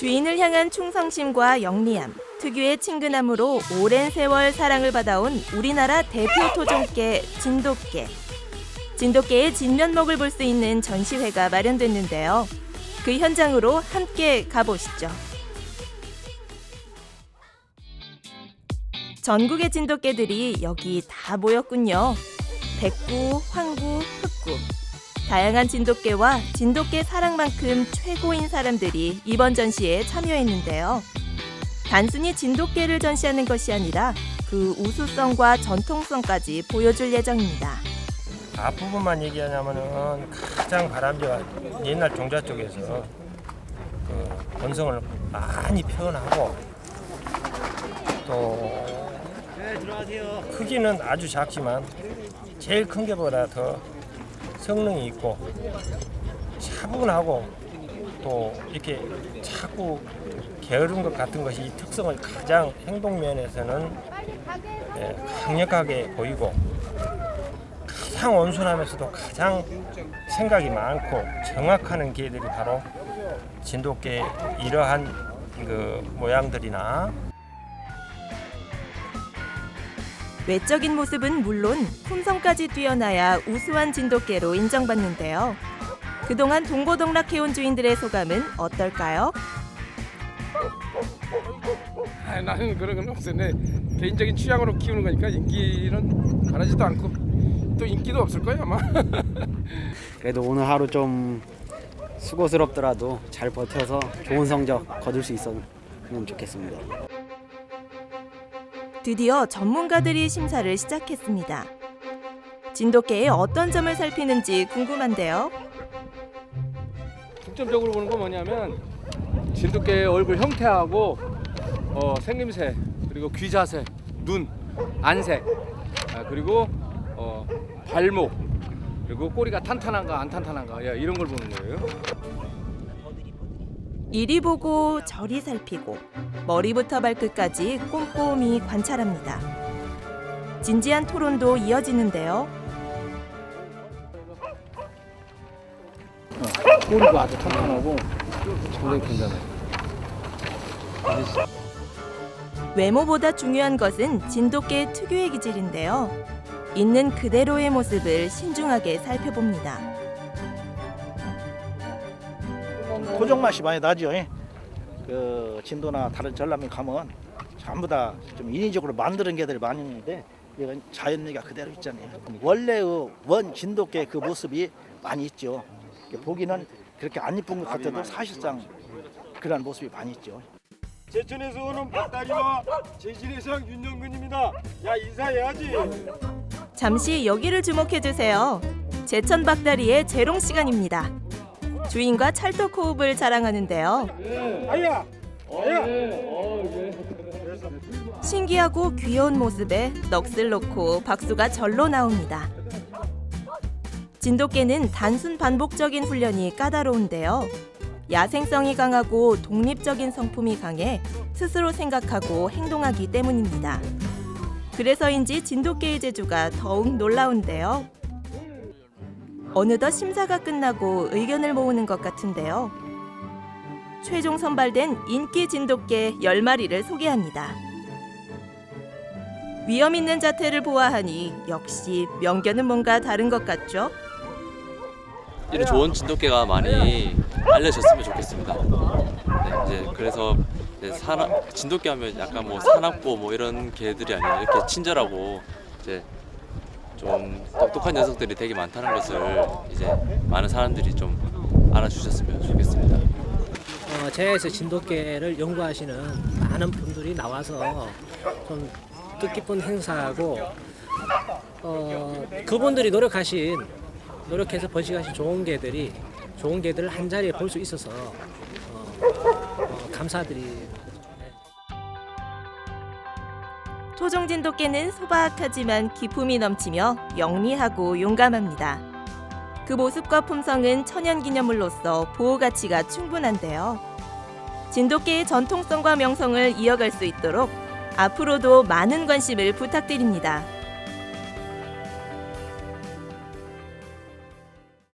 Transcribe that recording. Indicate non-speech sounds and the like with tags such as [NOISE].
주인을 향한 충성심과 영리함, 특유의 친근함으로 오랜 세월 사랑을 받아온 우리나라 대표 토종개 진돗개. 진돗개의 진면목을 볼 수 있는 전시회가 마련됐는데요. 그 현장으로 함께 가보시죠. 전국의 진돗개들이 여기 다 모였군요. 백구, 황구, 흑구. 다양한 진돗개와 진돗개 사랑만큼 최고인 사람들이 이번 전시에 참여했는데요. 단순히 진돗개를 전시하는 것이 아니라 그 우수성과 전통성까지 보여줄 예정입니다. 앞부분만 얘기하냐면은 가장 바람직한 옛날 종자 쪽에서 그 본성을 많이 표현하고 또 크기는 아주 작지만 제일 큰 게 보다 더 성능이 있고 차분하고 또 이렇게 자꾸 게으른 것 같은 것이 이 특성을 가장 행동 면에서는 예, 강력하게 보이고 가장 온순하면서도 가장 생각이 많고 정확하는 개들이 바로 진돗개 이러한 그 모양들이나 외적인 모습은 물론 품성까지 뛰어나야 우수한 진돗개로 인정받는데요. 그동안 동고동락해온 주인들의 소감은 어떨까요? 아, 나는 그런 건 없어. 내 개인적인 취향으로 키우는 거니까 인기는 바라지도 않고 또 인기도 없을 거야 아마. [LAUGHS] 그래도 오늘 하루 좀 수고스럽더라도 잘 버텨서 좋은 성적 거둘 수 있었으면 좋겠습니다. 드디어 전문가들이 심사를 시작했습니다. 진돗개의 어떤 점을 살피는지 궁금한데요. 중점적으로 보는 건 뭐냐면 진돗개의 얼굴 형태하고 어, 생김새 그리고 귀 자세, 눈, 안색 아, 그리고 어, 발목 그리고 꼬리가 탄탄한가 안 탄탄한가 야, 이런 걸 보는 거예요. 이리 보고 저리 살피고 머리부터 발끝까지 꼼꼼히 관찰합니다. 진지한 토론도 이어지는데요. 꼬리가 아주 탄탄하고 상당히 괜찮아요. 외모보다 중요한 것은 진돗개 특유의 기질인데요. 있는 그대로의 모습을 신중하게 살펴봅니다. 토종 맛이 많이 나죠. 예. 그 진도나 다른 전람에 가면 전부 다 좀 인위적으로 만드는 개들이 많이 있는데 이건 자연미가 그대로 있잖아요. 원래의 원 진돗개 그 모습이 많이 있죠. 보기는 그렇게 안 이쁜 것 같아도 사실상 그런 모습이 많이 있죠. 제천에서 오는 박다리와 제신의상 윤영근입니다. 야 인사해야지. 잠시 여기를 주목해 주세요. 제천 박다리의 재롱 시간입니다. 주인과 찰떡 호흡을 자랑하는데요. 신기하고 귀여운 모습에 넋을 놓고 박수가 절로 나옵니다. 진돗개는 단순 반복적인 훈련이 까다로운데요. 야생성이 강하고 독립적인 성품이 강해 스스로 생각하고 행동하기 때문입니다. 그래서인지 진돗개의 재주가 더욱 놀라운데요. 어느덧 심사가 끝나고 의견을 모으는 것 같은데요. 최종 선발된 인기 진돗개 10마리를 소개합니다. 위험 있는 자태를 보아하니 역시 명견은 뭔가 다른 것 같죠? 이런 좋은 진돗개가 많이 알려졌으면 좋겠습니다. 네, 이제 그래서 이제 사납 진돗개 하면 약간 뭐 사납고 뭐 이런 개들이 아니라 이렇게 친절하고 이제 좀 똑똑한 녀석들이 되게 많다는 것을 이제 많은 사람들이 좀 알아주셨으면 좋겠습니다. 어, 제에서 진돗개를 연구하시는 많은 분들이 나와서 좀 뜻깊은 행사하고 어, 그분들이 노력하신 노력해서 번식하신 좋은 개들이 좋은 개들을 한 자리에 볼 수 있어서 어, 어, 감사드리. 토종 진돗개는 소박하지만 기품이 넘치며 영리하고 용감합니다. 그 모습과 품성은 천연기념물로서 보호 가치가 충분한데요. 진돗개의 전통성과 명성을 이어갈 수 있도록 앞으로도 많은 관심을 부탁드립니다.